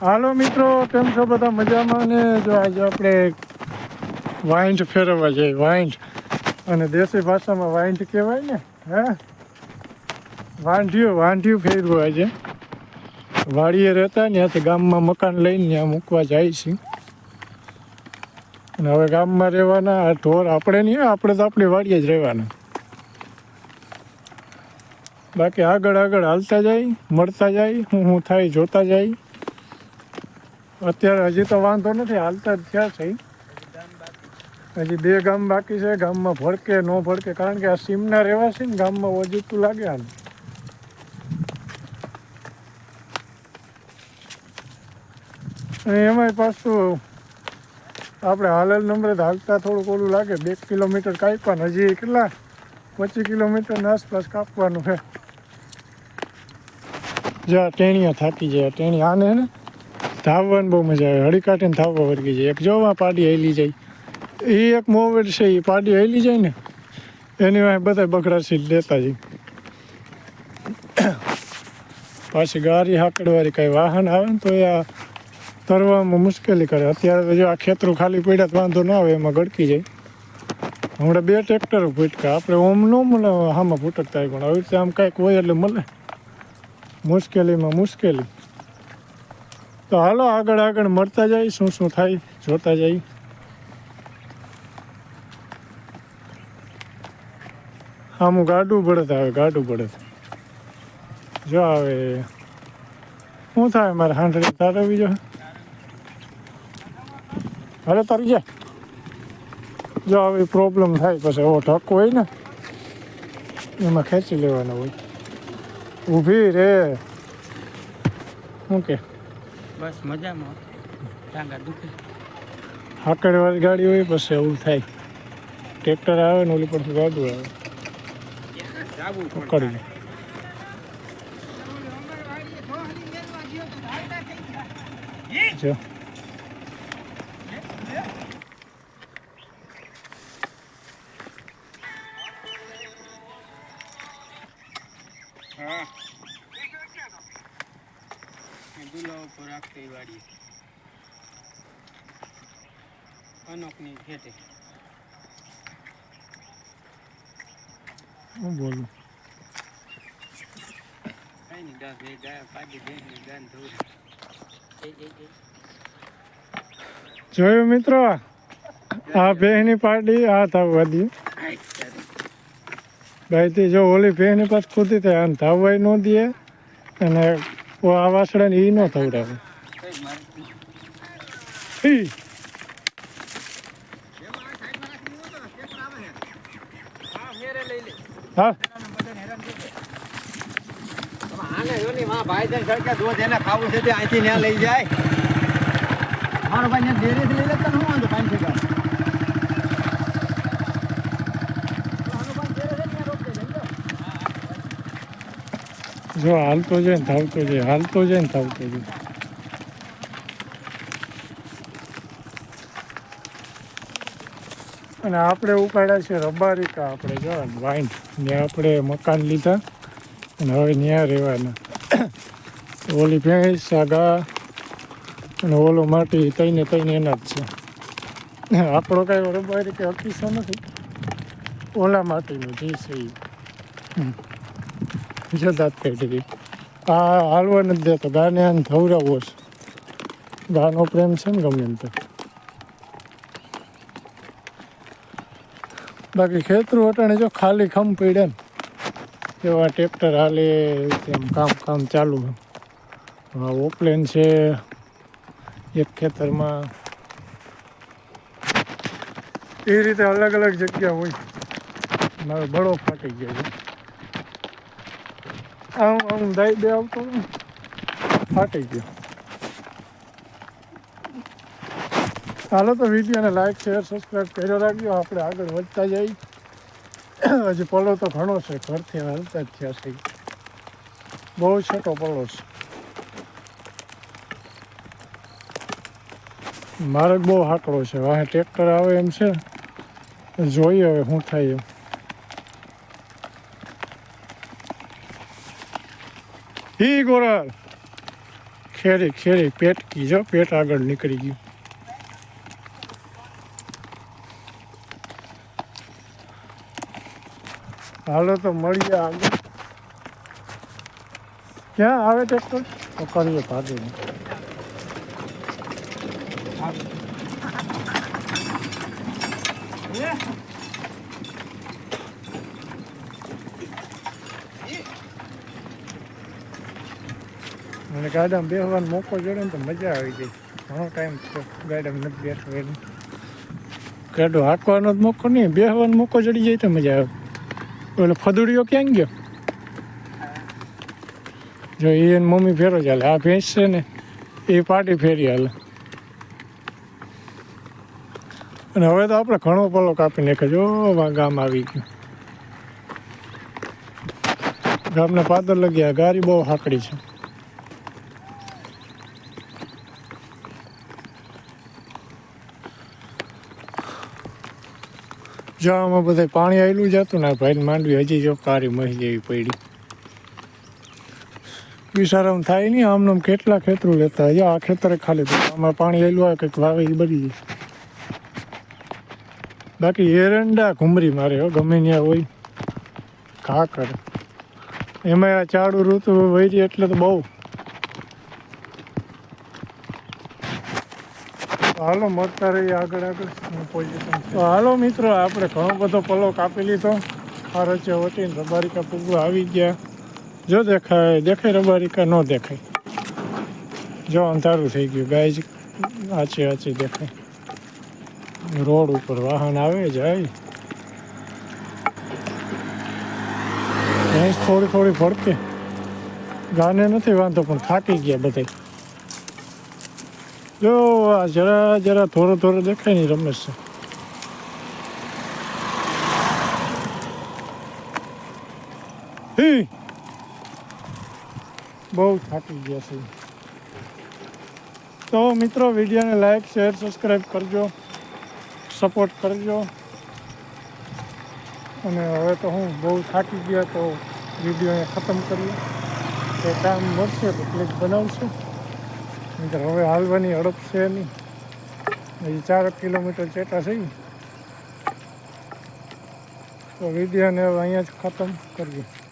હાલો મિત્રો, કેમ છો બધા મજામાં? ને જો આજે આપણે વાઇન્ટ ફેરવવા જઈએ, વાઇન્ટ. અને દેશી ભાષામાં વાઇન્ટ કહેવાય ને, હે? વાંઢિયું વાંઢિયું ફેરવું આજે. વાડીએ રહેતા ત્યાંથી ગામમાં મકાન લઈને ત્યાં મૂકવા જાય છે. અને હવે ગામમાં રહેવાના, આ ઢોર આપણે નહીં આપણે તો આપણી વાડીએ જ રહેવાના. બાકી આગળ આગળ હાલતા જાય, મળતા જાય, હું હું થાય જોતા જાય. અત્યારે હજી તો વાંધો નથી, હાલતા જ થયા છે. હજી બે ગામ બાકી છે, ગામમાં ભડકે, ન ભડકે, કારણ કે આ સીમના રહેવાસી ને ગામમાં વજુતું લાગે હાલ એમાંય પાછું આપણે હાલેલ નંબરે હાલતા થોડુંક ઓલું લાગે, બે કિલોમીટર કાપવાનું હજી કેટલા? પચીસ કિલોમીટરની આસપાસ કાપવાનું છે. જ્યાં ટેણીયા થાકી જાય ટેણી આને ને ધાવવાની બહુ મજા આવે. હળી કાઢીને ધાવવા વર્ગી જાય. એક જોવા પાડી હેલી જાય. એ એક મોમેન્ટ છે એ પાડી હેલી જાય ને, એની વાંહે બધા બગડા સીટ લેતા જાય. પાછી ગાડી હાકડવાળી કાંઈ વાહન આવે ને તો એ આ તરવામાં મુશ્કેલી કરે. અત્યારે જો આ ખેતરું ખાલી પડ્યા તો વાંધો ન આવે, એમાં ગડકી જાય. હમણાં બે ટ્રેક્ટરો ફૂટકા. આપણે ઓમ ન મળે, આમાં ફૂટકતા પણ આવી રીતે આમ કાંઈક હોય એટલે મળે. મુશ્કેલીમાં મુશ્કેલી. તો હાલો આગળ આગળ મળતા જાય, શું શું થાય, જોતા જાય. આમ ગાડું બળદ આવે, ગાડું બળદ જો આવે. શું થાય મારે હાંડળી તારવી જો? અરે તારી જાય જો આવી પ્રોબ્લેમ થાય પછી એવો ઢક હોય ને, એમાં ખેંચી લેવાનો હોય. ઊભી રે. શું કે? બસ મજામાં. ટાંગા દુખે. હાકડવાળી ગાડી હોય પછી એવું થાય. ટ્રેક્ટર આવે ને ઓલી પરથી ગાડું આવે. જાવું પકડી જો. હા. દુલા ઉપર રાખતી વાડી. અનોખની ખેતે. હું બોલું? કઈ નહીં દસ બે ગાય પાડી દે ને એ જોયું મિત્રો? આ ભેહની પાર્ટી આ ધાવવા દે ગાયથી જો ઓલી ભેહની પાસ કૂદી થાય અને ધાવવાય ન દે અને આ વાસડાને એ ન થવડાવે. હા. લે ની ભાઈ જન સડકે દૂધ એને ખાવું છે તે અહીંથી ત્યાં લઈ જાય. મારો ભાઈ ડેરેથી લઈ લેતા હું વાંધો, પાંચ ટકા જો હાલતો જાય ને ધાવતો જાય હાલતો જાય ને ધાવતો જાય અને આપણે ઉપાડ્યા છે રબારિકા આપણે, જો વાઇન. ત્યાં આપણે મકાન લીધા અને હવે ત્યાં રહેવાના. ઓલી ભેંસ, સાગા અને ઓલો માટી તઈને તઈને એના જ છે. આપણો કાંઈ રબારી કે હકીસો નથી. ઓલા માટીનું જે છે એ હમ. થઈ પેઢી આ હાલવા નથી દેતો. ગાને આને ધવરાવો છે. ગાનો પ્રેમ છે ને ગમે એમ બાકી ખેતરું અટાણે જો ખાલી ખમ પડ્યા ને, એવા ટ્રેક્ટર હાલે તેમ કામ કામ ચાલુ છે. ઓપલેન છે, એક ખેતરમાં. એ રીતે અલગ અલગ જગ્યા હોય. મારો બળો ફાટી ગયો છે. આમ આમ દાઈ બે આવતો ફાટી ગયો. હાલો તો વિડીયોને લાઈક શેર સબસ્ક્રાઈબ કર્યો રાખજો. આપણે આગળ વધતા જઈ. હજી પલો તો ઘણો છે, ઘરથી હાલતા જ થયા છે. બહુ છોટો પલો છે. મારે બહુ હાકડો છે. વાહે ટ્રેક્ટર આવે એમ છે. જોઈએ હવે શું થાય એમ. હી ગોરલ ખેરી ખેરી પેટકી જો પેટ આગળ નીકળી ગયું હાલો તો મળીએ આગળ ક્યાં આવે ટ્રેક્ટર તો કરીએ ભાગે મને ગાડામાં બેસવાનો મોકો જોડે ને તો મજા આવી ગઈ ઘણો ટાઈમ થયો ગાડામાં નથી બેઠો એનું ગાડો હાંકવાનો જ મોકો નહીં બેસવાનો મોકો ચડી જાય તો મજા આવે. ઓલો ફદુડીઓ ક્યાં ગયો? જો એ એની મમ્મી ફેરો ચાલે આ ભેંસ છે ને એ પાટી ફેરી હાલે. અને હવે તો આપણે ઘણો પલો કાપી નાખે જો ગામ આવી ગયું. ગામના પાદર લગ્યા. ગાડી બહુ હાકડી છે. જો આમાં બધે પાણી આવેલું જતું ને ભાઈ માંડવી હજી જો કારી મહી જેવી પડી. વિસારામ થાય નહીં આમને આમ કેટલા ખેતરું લેતા હજી આ ખેતરે ખાલી. આમાં પાણી આવેલું આવે કંઈક વાવે એ બળી જાય બાકી એરંડા ઘુમરી મારે હો, ગમે ત્યાં હોય. ઘા કરે. એમાં આ ચાડું ઋતુ વહી એટલે તો બહુ હાલો, મળતા રહીએ આગળ આગળ. પોઝિશન તો હાલો મિત્રો, આપણે ઘણો બધો પલો કાપી લીધો. આ રચે વટીને રબારિકા પૂગવા આવી ગયા. જો દેખાય દેખાય રબારિકા, ન દેખાય. જો અંધારું થઈ ગયું. ગાય આચી આચી દેખાય. રોડ ઉપર વાહન આવે, જાય. ભેંસ થોડી થોડી ફરતી ગાને નથી વાંધો, પણ થાકી ગયા બધા જો આ જરા જરા થોડો થોડો દેખાય નહીં રમેશ! બહુ થાકી ગયા છે તો મિત્રો વિડીયોને લાઈક શેર સબસ્ક્રાઈબ કરજો. સપોર્ટ કરજો. અને હવે તો હું બહુ થાકી ગયા તો વિડીયોને ખતમ કરીએ. એ કામ મળશે તો ક્લિક બનાવશું. હવે હાલવાની હડપ છે નહીં હજી ચાર કિલોમીટર ચેટા થઈ તો વિડીયોને હવે અહીંયા જ ખતમ કરીએ.